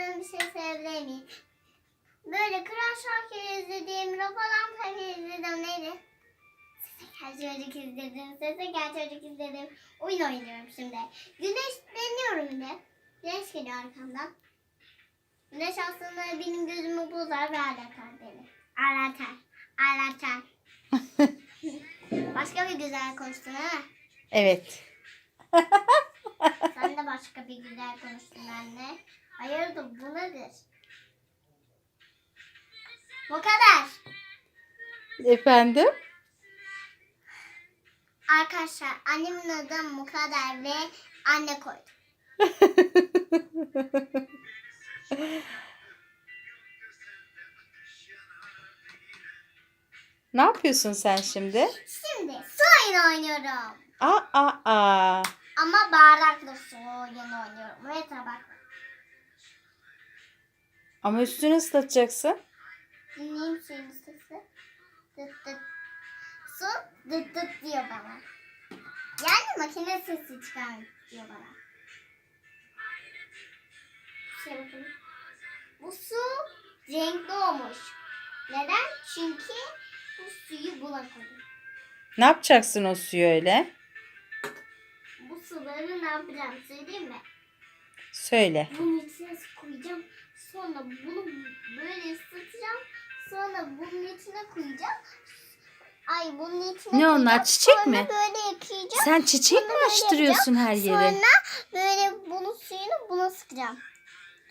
yaptığım bir şey söyleyebilir miyim? Böyle Kral Şakir izlediğim, Rafalan Peri izledim neydi? Sese Gel Çocuk izledim, Sese Gel Çocuk izledim. Oyun oynuyorum şimdi. Güneş deniyorum bir de. Güneş geliyor arkamdan. Güneş aslında benim gözümü bozar ve ağlatar beni. Ağlatar. Ağlatar. Başka bir güzel konuştun ha? Evet. Sen de başka bir güzel konuştun anne. Hayırdır bu nedir? Bu kadar. Efendim? Arkadaşlar annemin adı Mukadder ve anne koydu. ne yapıyorsun sen şimdi? Şimdi su oyunu oynuyorum. Aa aa aa. Ama bardaklı su oyunu oynuyorum. Ve tabak. Ama üstünü ıslatacaksın. Dinleyeyim suyun sesi. Dıt dıt. Su dıt dıt diyor bana. Yani makine sesi çıkarıyor diyor bana. Şey bakayım. Bu su renkli olmuş. Neden? Çünkü bu suyu buna koydum. Ne yapacaksın o suyu öyle? Bu suları ne yapacağım söyleyeyim mi? Söyle. Bunun içine su koyacağım. Sonra bunu böyle ıslatacağım. Sonra bunun içine koyacağım. Ay bunun içine Ne onlar, koyacağım. çiçek Sonra mi? böyle yıkayacağım. Sen çiçek Bunu mi böyle açtırıyorsun her yere? Sonra böyle bunun suyunu buna sıkacağım.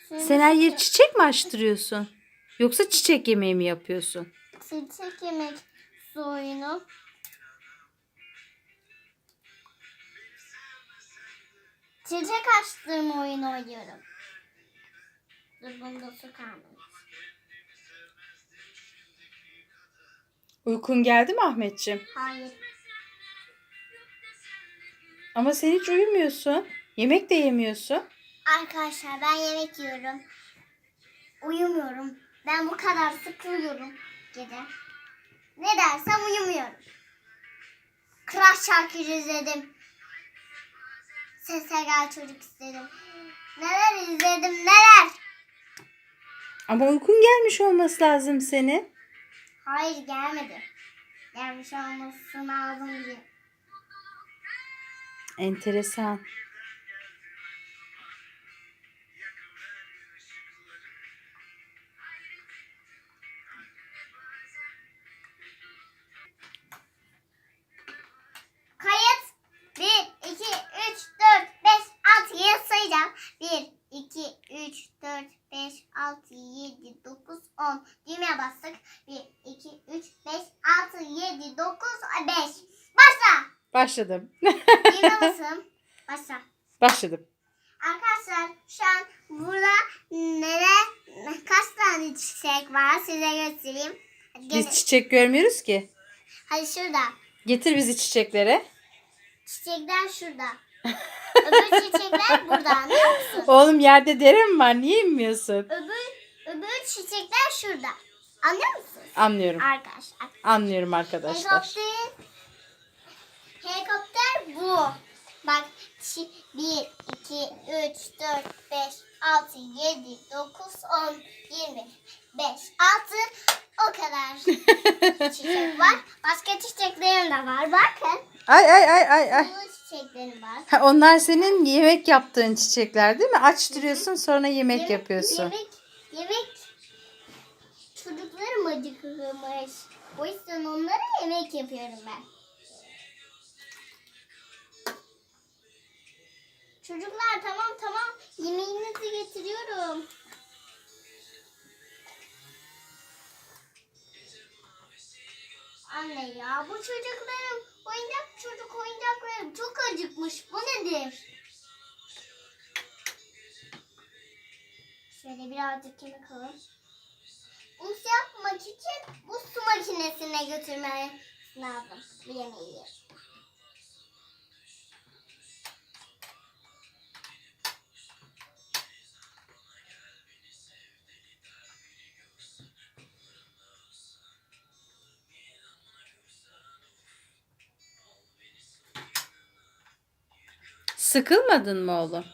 Suyunu Sen her yeri çiçek mi açtırıyorsun? Yoksa çiçek yemeği mi yapıyorsun? Çiçek yemek suyunu. Çiçek açtırma oyunu oynuyorum. Dur bunda su kalmamış. Uykun geldi mi Ahmetciğim? Hayır. Ama sen hiç uyumuyorsun. Yemek de yemiyorsun. Arkadaşlar ben yemek yiyorum. Uyumuyorum. Ben bu kadar sık uyuyorum gece. Ne dersem uyumuyorum. Kral Şakir izledim. Sese gel çocuk istedim. Neler izledim neler. Ama uykun gelmiş olması lazım senin. Hayır gelmedi. Gelmiş olması lazım diye. Enteresan. 6, 7, 9, 10. Düğmeye bastık. 1, 2, 3, 5, 6, 7, 9, 5. Başla. Başladım. Düğmeye basın. Başla. Başladım. Arkadaşlar şu an burada neler, kaç tane çiçek var size göstereyim. Hadi, gelin. Biz çiçek görmüyoruz ki. Hadi şurada. Getir bizi çiçeklere. Çiçekler şurada. Öbür çiçekler burada musun? Oğlum yerde dere mi var? Niye inmiyorsun? Öbür, çiçekler şurada. Anlıyor musun? Anlıyorum. Arkadaşlar. Anlıyorum arkadaşlar. Helikopter. Helikopter bu. Bak. 1, 2, 3, 4, 5, 6, 7, 9, 10, 20, 5, 6. O kadar çiçek var. Başka çiçeklerim de var. Bakın. Ay ay ay ay ay. Bu çiçeklerim var. Ha, onlar senin yemek yaptığın çiçekler değil mi? Açtırıyorsun sonra yemek yapıyorsun. Yemek, yemek çocuklarım acıkırmış. O yüzden onlara yemek yapıyorum ben. Çocuklar tamam tamam yemeğinizi getiriyorum. Anne ya bu çocuklarım oyuncak çocuk oyuncaklarım çok acıkmış. Bu nedir? Şöyle birazcık yemek alalım. Bunu yapmak için bu su makinesine götürmemiz lazım bu yemeği. Sıkılmadın mı oğlum?